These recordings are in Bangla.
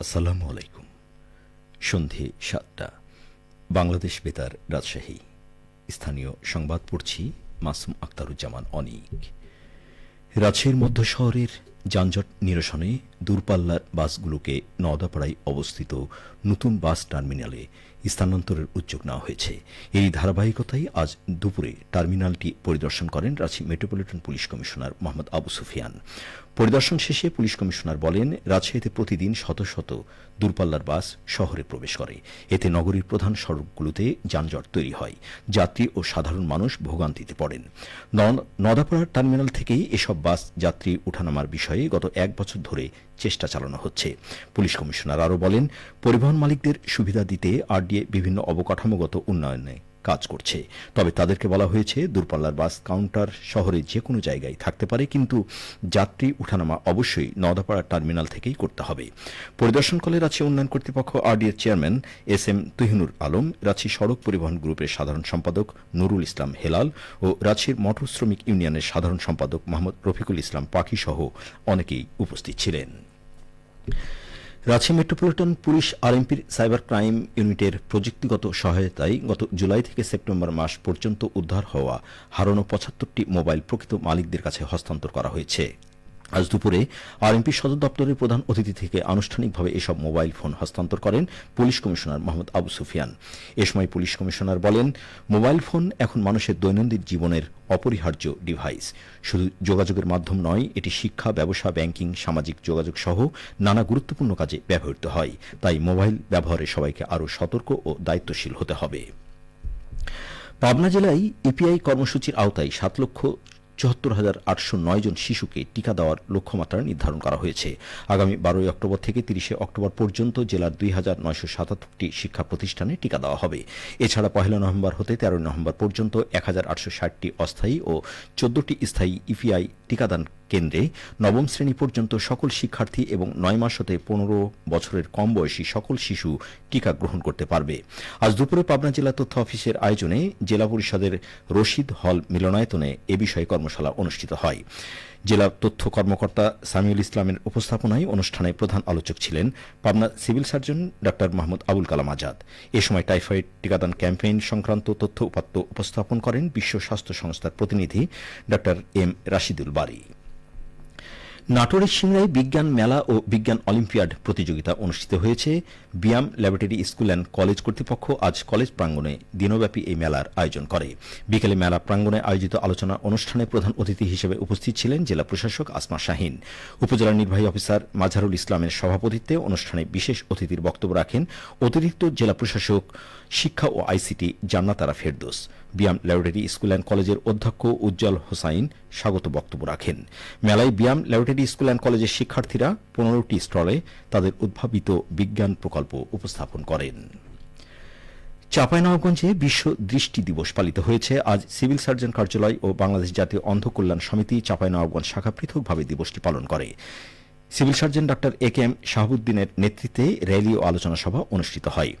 আসসালামু আলাইকুম। সন্ধে সাতটা। বাংলাদেশ বেতার রাজশাহী। স্থানীয় সংবাদ পড়ছি মাসুম আক্তারুজ্জামান অনিক। রাজশাহীর মধ্য শহরের যানজট নিরসনে দূরপাল্লার বাসগুলোকে নওদাপাড়ায় অবস্থিত নতুন বাস টার্মিনালে স্থানান্তরের উদ্যোগ নেওয়া হয়েছে। এই ধারাবাহিকতায় আজ দুপুরে টার্মিনালটি পরিদর্শন করেন Ranchi metropolitan police commissioner Mohammad Abu Sufian. পরিদর্শন শেষে পুলিশ কমিশনার বলেন, রাজশাহীতে প্রতিদিন শত শত দূরপাল্লার বাস শহরে প্রবেশ করে। এতে নগরীর প্রধান সড়কগুলোতে যানজট তৈরি হয়। যাত্রী ও সাধারণ মানুষ ভোগান্তিতে পড়েন। ন- নদাপাড়া টার্মিনাল থেকেই এসব বাস যাত্রী উঠানামার বিষয়ে গত এক বছর ধরে চেষ্টা চালানো হচ্ছে। পুলিশ কমিশনার আরও বলেন, পরিবহন মালিকদের সুবিধা দিতে আরডিএ বিভিন্ন অবকাঠামোগত উন্নয়নে কাজ করছে। তবে তাদেরকে বলা হয়েছে, দূরপাল্লার বাস কাউন্টার শহরে যে কোনো জায়গায় থাকতে পারে, কিন্তু যাত্রী উঠানামা অবশ্যই নওদাপাড়া টার্মিনাল থেকেই করতে হবে। পরিদর্শন করে রাঁচি উন্নয়ন কর্তৃপক্ষ আরডিএর chairman S M Tuhinur Alam, Ranchi সড়ক পরিবহন গ্রুপের সাধারণ সম্পাদক নুরুল ইসলাম হেলাল ও রাঁচির মোটর শ্রমিক ইউনিয়নের সাধারণ সম্পাদক মোহাম্মদ রফিকুল ইসলাম পাখি সহ অনেকেই উপস্থিত ছিলেন। রাঁচি মেট্রোপলিটন পুলিশ আরএমপির সাইবার ক্রাইম ইউনিটের প্রযুক্তিগত সহায়তায় গত জুলাই থেকে সেপ্টেম্বর মাস পর্যন্ত উদ্ধার হওয়া হারানো পঁচাত্তরটি মোবাইল প্রকৃত মালিকদের কাছে হস্তান্তর করা হয়েছে। আজ দুপুরে আরএমপি সদর দপ্তরের প্রধান অতিথি থেকে আনুষ্ঠানিকভাবে এসব মোবাইল ফোন হস্তান্তর করেন পুলিশ কমিশনার মোহাম্মদ আবু সুফিয়ান। এ সময় পুলিশ কমিশনার বলেন, মোবাইল ফোন এখন মানুষের দৈনন্দিন জীবনের অপরিহার্য ডিভাইস শুধু যোগাযোগের মাধ্যম নয়, এটি শিক্ষা, ব্যবসা ব্যাংকিং সামাজিক যোগাযোগ সহ নানা গুরুত্বপূর্ণ কাজে ব্যবহৃত হয়। তাই মোবাইল ব্যবহারে সবাইকে আরও সতর্ক ও দায়িত্বশীল হতে হবে। পাবনা জেলায় ইপিআই কর্মসূচির আওতায় সাত লক্ষ চুয়াত্তর হাজার আটশো নয় জন শিশুকে টিকা দেওয়ার লক্ষ্যমাত্রা নির্ধারণ করা হয়েছে। আগামী বারোই অক্টোবর থেকে তিরিশে অক্টোবর পর্যন্ত জেলার দুই হাজার নয়শো সাতাত্তরটি শিক্ষা প্রতিষ্ঠানে টিকা দেওয়া হবে। এছাড়া পহেলা নভেম্বর হতে তেরোই নভেম্বর পর্যন্ত এক হাজার আটশো ষাটটি অস্থায়ী ও চোদ্দটি স্থায়ী ইপিআই টিকাদান কেন্দ্রে নবম শ্রেণি পর্যন্ত সকল শিক্ষার্থী এবং নয় মাস হতে পনেরো বছরের কম বয়সী সকল শিশু টিকা গ্রহণ করতে পারবে। আজ দুপুরে পাবনা জেলা তথ্য অফিসের আয়োজনে জেলা পরিষদের রশিদ হল মিলনায়তনে এ বিষয়ে কর্মশালা অনুষ্ঠিত হয়। জেলা তথ্য কর্মকর্তা সামিউল ইসলামের উপস্থাপনায় অনুষ্ঠানে প্রধান আলোচক ছিলেন পাবনা সিভিল সার্জন ড. মাহমুদ আবুল কালাম আজাদ। এ সময় টাইফয়েড টিকাদান ক্যাম্পেইন সংক্রান্ত তথ্য উপাত্ত উপস্থাপন করেন বিশ্ব স্বাস্থ্য সংস্থার প্রতিনিধি ড. এম রাশিদুল বারী। নাটোরের সিংড়ায় বিজ্ঞান মেলা ও বিজ্ঞান অলিম্পিয়াড প্রতিযোগিতা অনুষ্ঠিত হয়েছে। BIAM laboratory school and college কর্তৃপক্ষ আজ কলেজ প্রাঙ্গণে দিনব্যাপী এই মেলার আয়োজন করে। বিকেলে মেলা প্রাঙ্গণে আয়োজিত আলোচনা অনুষ্ঠানে প্রধান অতিথি হিসেবে উপস্থিত ছিলেন জেলা প্রশাসক আসমা শাহিন। উপজেলা নির্বাহী অফিসার মাঝারুল ইসলামের সভাপতিত্বে অনুষ্ঠানে বিশেষ অতিথির বক্তব্য রাখেন অতিরিক্ত জেলা প্রশাসক, শিক্ষা ও ICT Jannatara Ferdous. BIAM laboratory school and কলেজের অধ্যক্ষ উজ্জ্বল হোসাইন স্বাগত বক্তব্য রাখেন। মেলায় বিয়াম ল্যাবরেটরি স্কুল অ্যান্ড কলেজের শিক্ষার্থীরা পনেরোটি স্টলে তাদের উদ্ভাবিত বিজ্ঞান প্রকল্প উপস্থাপন করেন। চাঁপাইনবাবগঞ্জে বিশ্ব দৃষ্টি দিবস পালিত হয়েছে। আজ সিভিল সার্জন কার্যালয় ও বাংলাদেশ জাতীয় অন্ধ কল্যাণ সমিতি চাঁপাইনবাবগঞ্জ শাখা পৃথকভাবে দিবসটি পালন করে। Civil surgeon doctor A K M শাহাবুদ্দিনের নেতৃত্বে র্যালি ও আলোচনা সভা অনুষ্ঠিত হয়।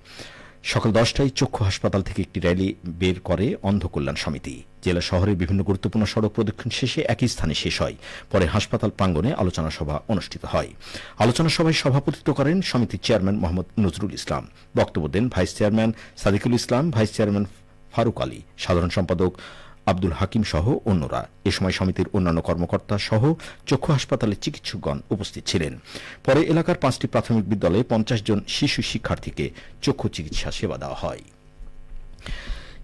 সকাল দশটায় চক্ষু হাসপাতাল থেকে একটি র্যালি বের করে অন্ধকল্যাণ সমিতি। জেলা শহরের বিভিন্ন গুরুত্বপূর্ণ সড়ক প্রদক্ষিণ শেষে একই স্থানে শেষ হয়। পরে হাসপাতাল প্রাঙ্গণে আলোচনা সভা অনুষ্ঠিত হয়। আলোচনা সভায় সভাপতিত্ব করেন সমিতির চেয়ারম্যান মোহাম্মদ নজরুল ইসলাম। বক্তব্য দেন vice chairman Sadikul Islam, vice chairman Faruk Ali. সাধারণ সম্পাদক আব্দুল হাকিম সহ অন্যরা। এ সময় সমিতির অন্যান্য কর্মকর্তা সহ চক্ষু হাসপাতালের চিকিৎসকগণ উপস্থিত ছিলেন। পরে এলাকার পাঁচটি প্রাথমিক বিদ্যালয়ে পঞ্চাশ জন শিশু শিক্ষার্থীকে চক্ষু চিকিৎসা সেবা দেওয়া হয়।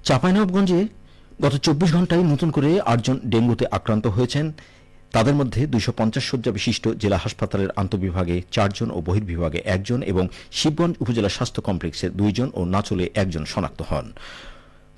চাঁপাইনবাবগঞ্জে গত চব্বিশ ঘন্টায় নতুন করে আটজন ডেঙ্গুতে আক্রান্ত হয়েছেন। তাদের মধ্যে দুইশো পঞ্চাশ শয্যা বিশিষ্ট জেলা হাসপাতালের আন্তঃবিভাগে চারজন ও বহির্বিভাগে একজন এবং শিবগঞ্জ উপজেলা স্বাস্থ্য কমপ্লেক্সে দুইজন ও নাচলে একজন শনাক্ত হন।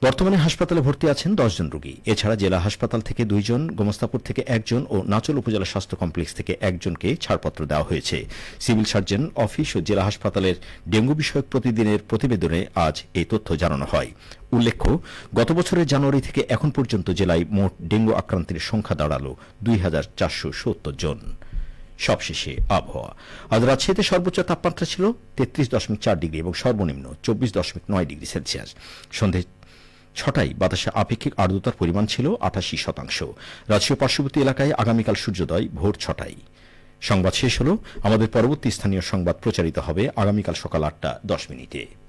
বর্তমানে হাসপাতালে ভর্তি আছেন দশজন রোগী। এছাড়া জেলা হাসপাতাল থেকে দুইজন, গোমস্তাপুর থেকে একজন ও নাচল উপজেলা স্বাস্থ্য কমপ্লেক্স থেকে একজনকে ছাড়পত্র দেওয়া হয়েছে। সিভিল সার্জন, অফিস ও জেলা হাসপাতালের ডেঙ্গু বিষয়ক প্রতিদিনের প্রতিবেদনে আজ এই তথ্য জানানো হয়। উল্লেখ্য, গত বছরের জানুয়ারি থেকে এখন পর্যন্ত জেলায় মোট ডেঙ্গু আক্রান্তের সংখ্যা দাঁড়াল দুই হাজার চারশো সত্তর জন। সবশেষে আবহাওয়া। আজ রাজশাহীতে সর্বোচ্চ তাপমাত্রা ছিল তেত্রিশ দশমিক চার ডিগ্রি এবং সর্বনিম্ন চব্বিশ দশমিক নয় ডিগ্রি সেলসিয়াস। সন্ধে ছটায় বাতাসে আপেক্ষিক আর্দ্রতার পরিমাণ ছিল আঠাশি শতাংশ। রাজশাহী পার্শ্ববর্তী এলাকায় আগামীকাল সূর্যোদয় ভোর ছটায়। সংবাদ শেষ হল। আমাদের পরবর্তী স্থানীয় সংবাদ প্রচারিত হবে আগামীকাল সকাল আটটা দশ মিনিটে।